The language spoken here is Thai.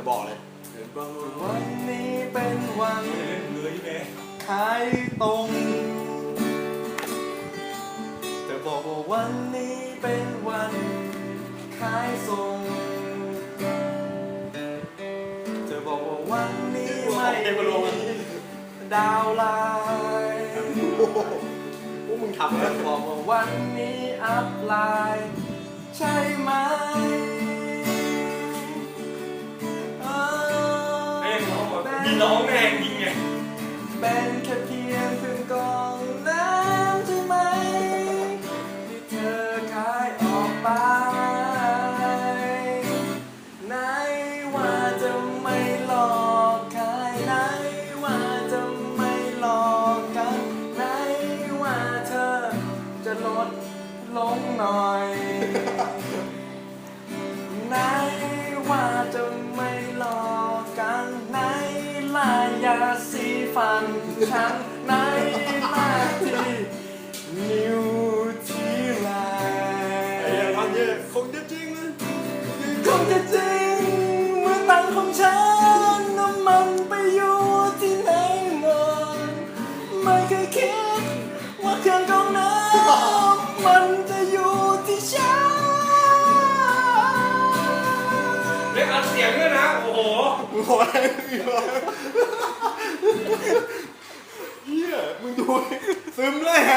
จะบอกเลยวันนี้เป็นวันเลยแม่ขายตรงเธอบอกว่าวันนี้เป็นวันขายส่งเธอบอกว่าวันนี้ไม่เต็มกระโหลกมีดาวไลน์พวกมึงทำเธแล้อวบอกว่าวันนี้อัพไลน์ใช่ไหม มีร้องแร้องแมงยิงไงเป็นแค่เพียงเพื่อนกองน้ำใช่ไหมที่เธอขายออกไปไหนว่าจะไม่หลอกใครไหนว่าจะไม่หลอกกันไหนว่าเธอจะลดลงหน่อย สีฟันฉันไหนลายที่นิ้วที่ลาไอ้ยยังพันเยอะคงจะจริงนะคงจะจริงเมื่อตังค์ของฉันน้ำมันไปอยู่ที่ไหนหมดไม่เคยคิดว่าเครื่องกรองน้ำมันจะอยู่ที่ฉันเรียกอัดเสียงด้วยนะ โอ้โหมึงขออ เฮียมึงดู ซึมเลยฮะ